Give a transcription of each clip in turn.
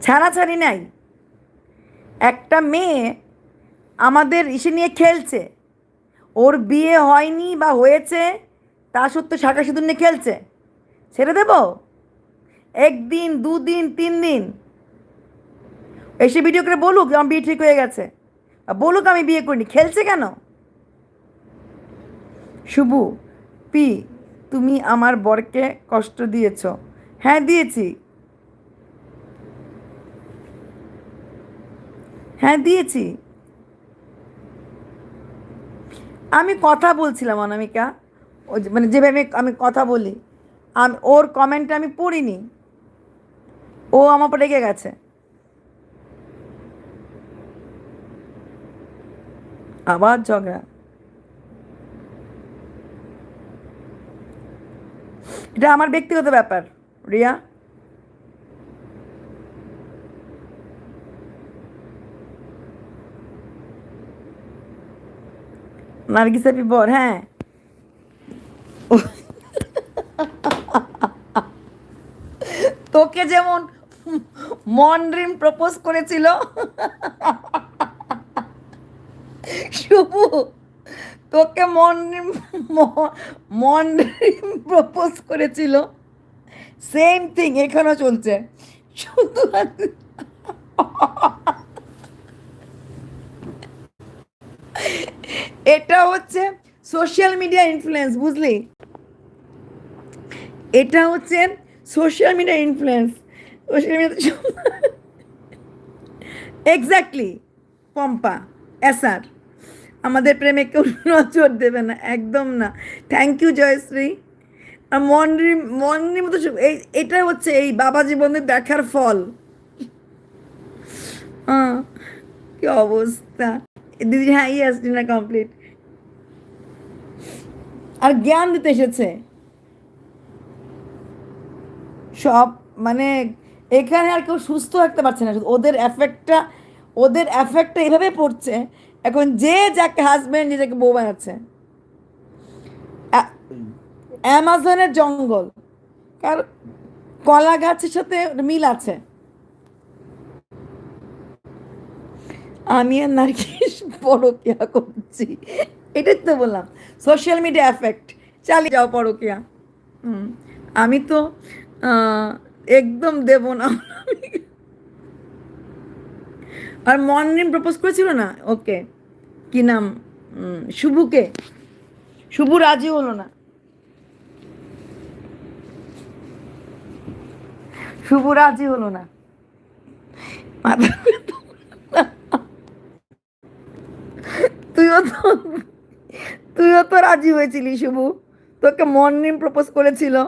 ছাড়াছাড়ি নাই। একটা মেয়ে আমাদের ইসে নিয়ে খেলছে। ওর বিয়ে হয়নি বা হয়েছে, তা সত্ত্বেও শাঁখা সিঁদুর নিয়ে খেলছে। ছেড়ে দেব? একদিন, দুদিন তিন দিন এসে ভিডিও করে বলুক আমার বিয়ে ঠিক হয়ে গেছে। বলুক আমি বিয়ে করিনি। খেলছে কেন? শুভু, পি, তুমি আমার বরকে কষ্ট দিয়েছ। হ্যাঁ দিয়েছি। হ্যাঁ দিয়েছি। আমি কথা বলছিলাম, অনামিকা। মানে যেভাবে আমি কথা বলি, আমি, ওর কমেন্টটা আমি পড়িনি। ও আমার উপর রেগে গেছে। আবার ঝগড়া। এটা আমার ব্যক্তিগত ব্যাপার, রিয়া। নার্গিস হ্যাপি বর হ্যাঁ। তোকে যেমন মন ড্রিম প্রপোজ করেছিল। শুভু, তোকে মন মন ড্রিম প্রপোজ করেছিল। সেম থিং এখানেও চলছে। শুধু এটা হচ্ছে সোশ্যাল মিডিয়া ইনফ্লুয়েন্স বুঝলি? এটা হচ্ছে social media influence social media exactly Pompa SR আমাদের প্রেমে কেউ নজর দেবে না, একদম না। Thank you Joyshree. আর মনরি মতো এই এটা হচ্ছে এই বাবা জীবনের দেখার ফল। কি অবস্থা। দিদি হ্যাঁ ইয়েস ডিনার কমপ্লিট আর জ্ঞান দিতে এসেছে। সব মানে এখানে আর কেউ সুস্থ থাকতে পারছে না। ওদের এফেক্টটা ওদের এফেক্টটা এভাবে পড়ছে, এখন যে যাকে হাজব্যান্ড নিজেকে বউ বানাচ্ছে। অ্যা- অ্যামাজনের জঙ্গল কারণ কলা গাছের সাথে মিল আছে। আমি আর নার্গিস পরকিয়া করছি। এটাই তো বললাম। সোশ্যাল মিডিয়া এফেক্ট চালিয়ে যাও পরকিয়া। হুম। আমি তো একদম দেব না। আর মর্নিং প্রপোজ করেছিল না? ওকে। কি নাম? শুভুকে। শুভু রাজি হলো না। শুভ রাজি হলো না। তুইও তো তুইও তো রাজি হয়েছিলি, শুভু। তোকে মর্নিং প্রপোজ করেছিল।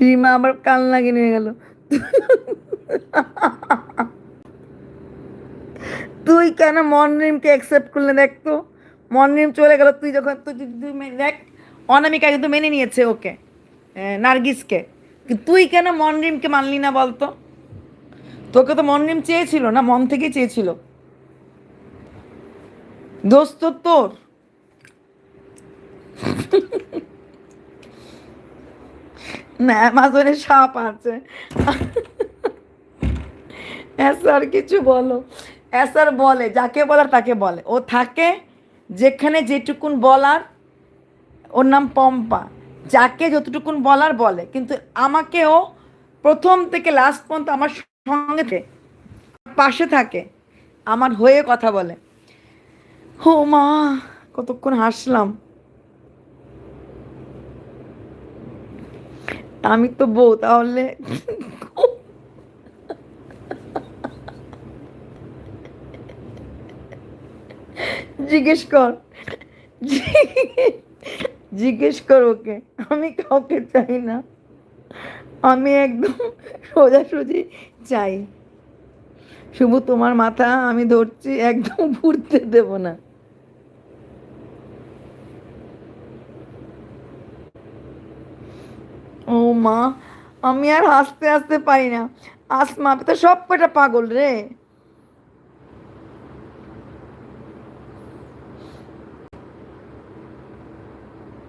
রিমা আবার কাল লাগিয়ে নিয়ে গেল। তুই কেন মর্নিংকে অ্যাকসেপ্ট করলে দেখ তো? মর্নিং চলে গেল, তুই যখন তুই তুই- দেখ, অনামিকা কিন্তু মেনে নিয়েছে ওকে নার্গিসকে। তুই কেন মর্নিংকে মানলি না বলতো? তোকে তো মর্নিং চেয়েছিল না, মন থেকেই চেয়েছিল। দোস্ত তোর। না অ্যামাজনে সাপ আছে। স্যার কিছু বলো। স্যার বলে, যাকে বলার তাকে বলে। ও থাকে যেখানে যেটুকুন বলার, ওর নাম পম্পা। যাকে যতটুকুন বলার বলে। কিন্তু আমাকেও প্রথম থেকে লাস্ট পর্যন্ত আমার সঙ্গে পাশে থাকে, আমার হয়ে কথা বলে। ও মা, কতক্ষণ হাসলাম। আমি তো বউ, তাহলে জিজ্ঞেস কর। জিজ্ঞেস কর ওকে, আমি কাউকে চাই না। আমি একদম সোজাসুজি চাই। শুভ তোমার মাথা আমি ধরছি, একদম ঘুরতে দেব না। ও মা আমি আর হাসতে হাসতে পারি না। আসমা তো সব কটা পাগল রে।